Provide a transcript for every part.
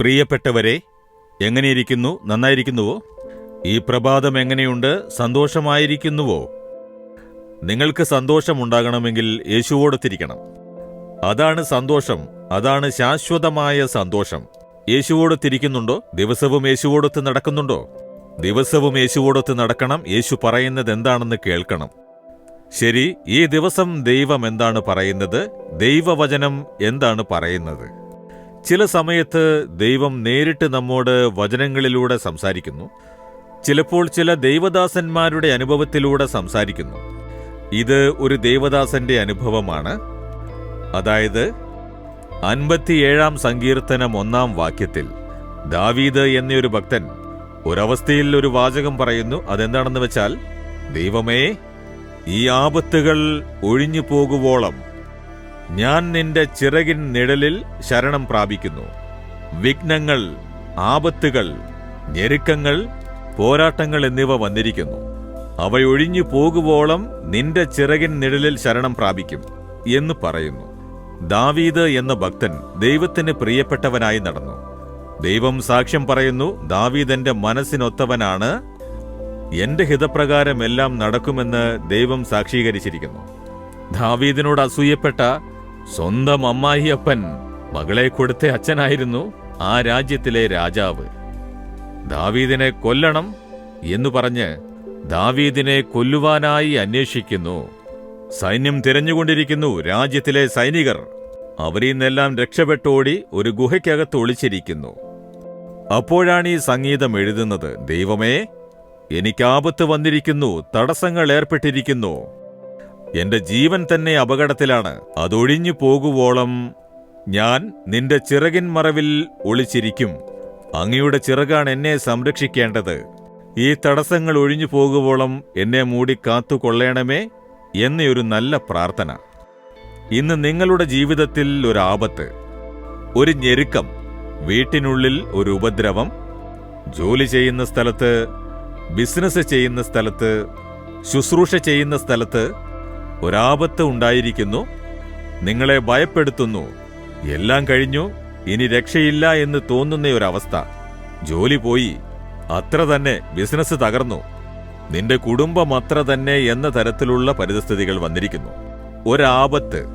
പ്രിയപ്പെട്ടവരെ എങ്ങനെയിരിക്കുന്നു? നന്നായിരിക്കുന്നുവോ? ഈ പ്രഭാതം എങ്ങനെയുണ്ട്? സന്തോഷമായിരിക്കുന്നുവോ? നിങ്ങൾക്ക് സന്തോഷമുണ്ടാകണമെങ്കിൽ യേശുവോടൊത്തിരിക്കണം. അതാണ് സന്തോഷം അതാണ് ശാശ്വതമായ സന്തോഷം. യേശുവോടൊത്തിരിക്കുന്നുണ്ടോ? ദിവസവും യേശുവോടൊത്ത് നടക്കുന്നുണ്ടോ? ദിവസവും യേശുവോടൊത്ത് നടക്കണം യേശു പറയുന്നത് എന്താണെന്ന് കേൾക്കണം. ശരി ഈ ദിവസം ദൈവം എന്താണ് പറയുന്നത്? ദൈവവചനം എന്താണ് പറയുന്നത്? ചില സമയത്ത് ദൈവം നേരിട്ട് നമ്മോട് വചനങ്ങളിലൂടെ സംസാരിക്കുന്നു. ചിലപ്പോൾ ചില ദൈവദാസന്മാരുടെ അനുഭവത്തിലൂടെ സംസാരിക്കുന്നു. ഇത് ഒരു ദേവദാസന്റെ അനുഭവമാണ്. അതായത് അൻപത്തിയേഴാം സങ്കീർത്തനം ഒന്നാം വാക്യത്തിൽ ദാവീദ് എന്നൊരു ഭക്തൻ ഒരവസ്ഥയിൽ ഒരു വാചകം പറയുന്നു. അതെന്താണെന്ന് വെച്ചാൽ ദൈവമേ ഈ ആപത്തുകൾ ഒഴിഞ്ഞു പോകുവോളം ഞാൻ നിന്റെ ചിറകിൻ നിഴലിൽ ശരണം പ്രാപിക്കുന്നു. വിഘ്നങ്ങൾ ആപത്തുകൾ ഞെരുക്കങ്ങൾ പോരാട്ടങ്ങൾ എന്നിവ വന്നിരിക്കുന്നു. അവയൊഴിഞ്ഞു പോകുവോളം നിന്റെ ചിറകിൻ നിഴലിൽ ശരണം പ്രാപിക്കും എന്ന് പറയുന്നു. ദാവീദ് എന്ന ഭക്തൻ ദൈവത്തിന് പ്രിയപ്പെട്ടവനായി നടന്നു. ദൈവം സാക്ഷ്യം പറയുന്നു ദാവീദന്റെ മനസ്സിനൊത്തവനാണ്. എന്റെ ഹിതപ്രകാരം എല്ലാം നടക്കുമെന്ന് ദൈവം സാക്ഷീകരിച്ചിരിക്കുന്നു. ദാവീദിനോട് അസൂയപ്പെട്ട സ്വന്തം അമ്മായിയപ്പൻ മകളെ കൊടുത്ത അച്ഛനായിരുന്നു ആ രാജ്യത്തിലെ രാജാവ്. ദാവീദിനെ കൊല്ലണം എന്നു പറഞ്ഞ് ദാവീദിനെ കൊല്ലുവാനായി അന്വേഷിക്കുന്നു. സൈന്യം തിരഞ്ഞുകൊണ്ടിരിക്കുന്നു രാജ്യത്തിലെ സൈനികർ. അവരിൽ നിന്നെല്ലാം രക്ഷപ്പെട്ടോടി ഒരു ഗുഹയ്ക്കകത്ത് ഒളിച്ചിരിക്കുന്നു. അപ്പോഴാണ് ഈ സംഗീതം എഴുതുന്നത്. ദൈവമേ എനിക്കാപത്ത് വന്നിരിക്കുന്നു തടസ്സങ്ങൾ ഏർപ്പെട്ടിരിക്കുന്നു. എന്റെ ജീവൻ തന്നെ അപകടത്തിലാണ്. അതൊഴിഞ്ഞു പോകുവോളം ഞാൻ നിന്റെ ചിറകിൻ മറവിൽ ഒളിച്ചിരിക്കും. അങ്ങയുടെ ചിറകാണ് എന്നെ സംരക്ഷിക്കേണ്ടത്. ഈ തടസ്സങ്ങൾ ഒഴിഞ്ഞു പോകുവോളം എന്നെ മൂടി കാത്തുകൊള്ളേണമേ എന്നൊരു നല്ല പ്രാർത്ഥന. ഇന്ന് നിങ്ങളുടെ ജീവിതത്തിൽ ഒരു ആപത്ത് ഒരു ഞെരുക്കം വീട്ടിനുള്ളിൽ ഒരു ഉപദ്രവം ജോലി ചെയ്യുന്ന സ്ഥലത്ത് ബിസിനസ് ചെയ്യുന്ന സ്ഥലത്ത് ശുശ്രൂഷ ചെയ്യുന്ന സ്ഥലത്ത് ഒരാപത്ത് ഉണ്ടായിരിക്കുന്നു നിങ്ങളെ ഭയപ്പെടുത്തുന്നു. എല്ലാം കഴിഞ്ഞു ഇനി രക്ഷയില്ല എന്ന് തോന്നുന്ന ഒരവസ്ഥ. ജോലി പോയി അത്ര തന്നെ ബിസിനസ് തകർന്നു. നിന്റെ കുടുംബം അത്ര തന്നെ എന്ന തരത്തിലുള്ള പരിതസ്ഥിതികൾ വന്നിരിക്കുന്നു. ഒരാപത്ത്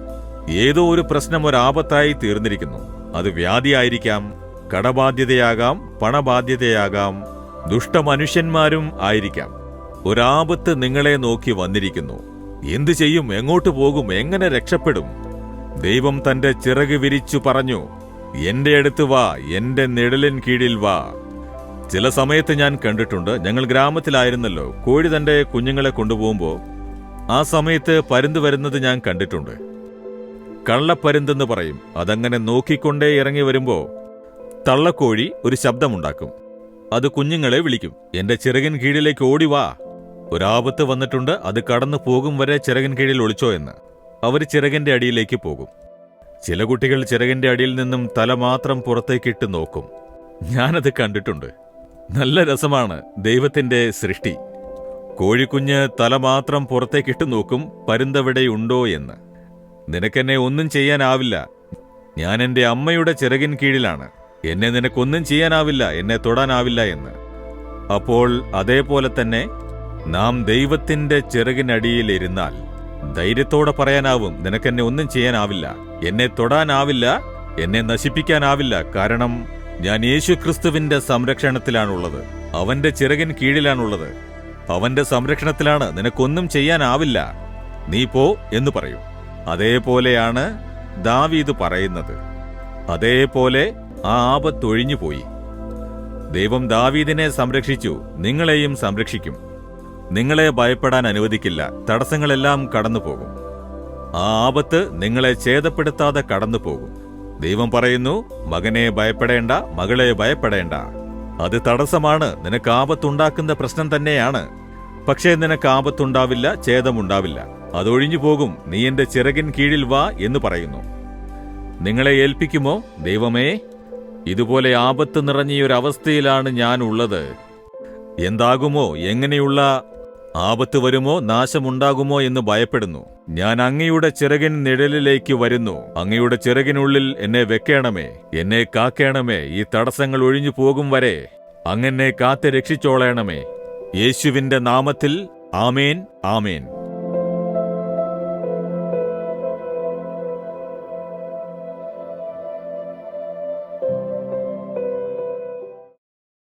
ഏതോ ഒരു പ്രശ്നം ഒരാപത്തായി തീർന്നിരിക്കുന്നു. അത് വ്യാധിയായിരിക്കാം കടബാധ്യതയാകാം പണബാധ്യതയാകാം ദുഷ്ടമനുഷ്യന്മാരും ആയിരിക്കാം. ഒരാപത്ത് നിങ്ങളെ നോക്കി വന്നിരിക്കുന്നു. എന്തു ചെയ്യും? എങ്ങോട്ട് പോകും? എങ്ങനെ രക്ഷപ്പെടും? ദൈവം തന്റെ ചിറക് വിരിച്ചു പറഞ്ഞു എന്റെ അടുത്ത് വാ എന്റെ നിഴലിൻ കീഴിൽ വാ. ചില സമയത്ത് ഞാൻ കണ്ടിട്ടുണ്ട് ഞങ്ങൾ ഗ്രാമത്തിലായിരുന്നല്ലോ കോഴി തന്റെ കുഞ്ഞുങ്ങളെ കൊണ്ടുപോകുമ്പോൾ ആ സമയത്ത് പരുന്ത് വരുന്നത് ഞാൻ കണ്ടിട്ടുണ്ട്. കള്ളപ്പരുന്തെന്ന് പറയും അതങ്ങനെ നോക്കിക്കൊണ്ടേ ഇറങ്ങി വരുമ്പോൾ തള്ളക്കോഴി ഒരു ശബ്ദമുണ്ടാക്കും. അത് കുഞ്ഞുങ്ങളെ വിളിക്കും എന്റെ ചിറകിൻ കീഴിലേക്ക് ഓടി വാ. ഒരാപത്ത് വന്നിട്ടുണ്ട് അത് കടന്നു പോകും വരെ ചിറകിൻ കീഴിൽ ഒളിച്ചോ എന്ന്. അവർ ചിറകിന്റെ അടിയിലേക്ക് പോകും. ചില കുട്ടികൾ ചിറകിന്റെ അടിയിൽ നിന്നും തല മാത്രം പുറത്തേക്കിട്ട് നോക്കും. ഞാനത് കണ്ടിട്ടുണ്ട്. നല്ല രസമാണ് ദൈവത്തിന്റെ സൃഷ്ടി. കോഴിക്കുഞ്ഞ് തല മാത്രം പുറത്തേക്കിട്ട് നോക്കും പരുന്തവിടെയുണ്ടോ എന്ന്. നിനക്കെന്നെ ഒന്നും ചെയ്യാനാവില്ല. ഞാൻ എന്റെ അമ്മയുടെ ചിറകിൻ കീഴിലാണ്. എന്നെ നിനക്കൊന്നും ചെയ്യാനാവില്ല എന്നെ തൊടാനാവില്ല എന്ന്. അപ്പോൾ അതേപോലെ തന്നെ നാം ദൈവത്തിന്റെ ചിറകിനടിയിലിരുന്നാൽ ധൈര്യത്തോടെ പറയാനാവും നിനക്കെന്നെ ഒന്നും ചെയ്യാനാവില്ല. എന്നെ തൊടാനാവില്ല എന്നെ നശിപ്പിക്കാനാവില്ല. കാരണം ഞാൻ യേശു ക്രിസ്തുവിന്റെ സംരക്ഷണത്തിലാണുള്ളത്. അവന്റെ ചിറകിൻ കീഴിലാണുള്ളത്. അവന്റെ സംരക്ഷണത്തിലാണ് നിനക്കൊന്നും ചെയ്യാനാവില്ല. നീ പോ എന്ന് പറയും. അതേപോലെയാണ് ദാവീദ് പറയുന്നത്. അതേപോലെ ആ ആപത്തൊഴിഞ്ഞുപോയി. ദൈവം ദാവീദിനെ സംരക്ഷിച്ചു നിങ്ങളെയും സംരക്ഷിക്കും. നിങ്ങളെ ഭയപ്പെടാൻ അനുവദിക്കില്ല. തടസ്സങ്ങളെല്ലാം കടന്നുപോകും. ആ ആപത്ത് നിങ്ങളെ ഛേദപ്പെടുത്താതെ കടന്നുപോകും. ദൈവം പറയുന്നു മകനെ ഭയപ്പെടേണ്ട മകളെ ഭയപ്പെടേണ്ട. അത് തടസ്സമാണ്. നിനക്ക് ആപത്തുണ്ടാക്കുന്ന പ്രശ്നം തന്നെയാണ്. പക്ഷേ നിനക്ക് ആപത്തുണ്ടാവില്ല ഛേദമുണ്ടാവില്ല. അതൊഴിഞ്ഞു പോകും. നീ എന്റെ ചിറകിൻ കീഴിൽ വാ എന്ന് പറയുന്നു. നിങ്ങളെ ഏൽപ്പിക്കുമോ? ദൈവമേ ഇതുപോലെ ആപത്ത് നിറഞ്ഞ ഒരു അവസ്ഥയിലാണ് ഞാൻ ഉള്ളത് എന്താകുമോ? എങ്ങനെയുള്ള ആപത്ത് വരുമോ നാശമുണ്ടാകുമോ എന്ന് ഭയപ്പെടുന്നു. ഞാൻ അങ്ങയുടെ ചിറകിൻ നിഴലിലേക്ക് വരുന്നു. അങ്ങയുടെ ചിറകിനുള്ളിൽ എന്നെ വെക്കേണമേ. എന്നെ കാക്കേണമേ. ഈ തടസ്സങ്ങൾ ഒഴിഞ്ഞു പോകും വരെ. അങ്ങനെ കാത്ത് രക്ഷിച്ചോളേണമേ യേശുവിന്റെ നാമത്തിൽ ആമേൻ ആമേൻ.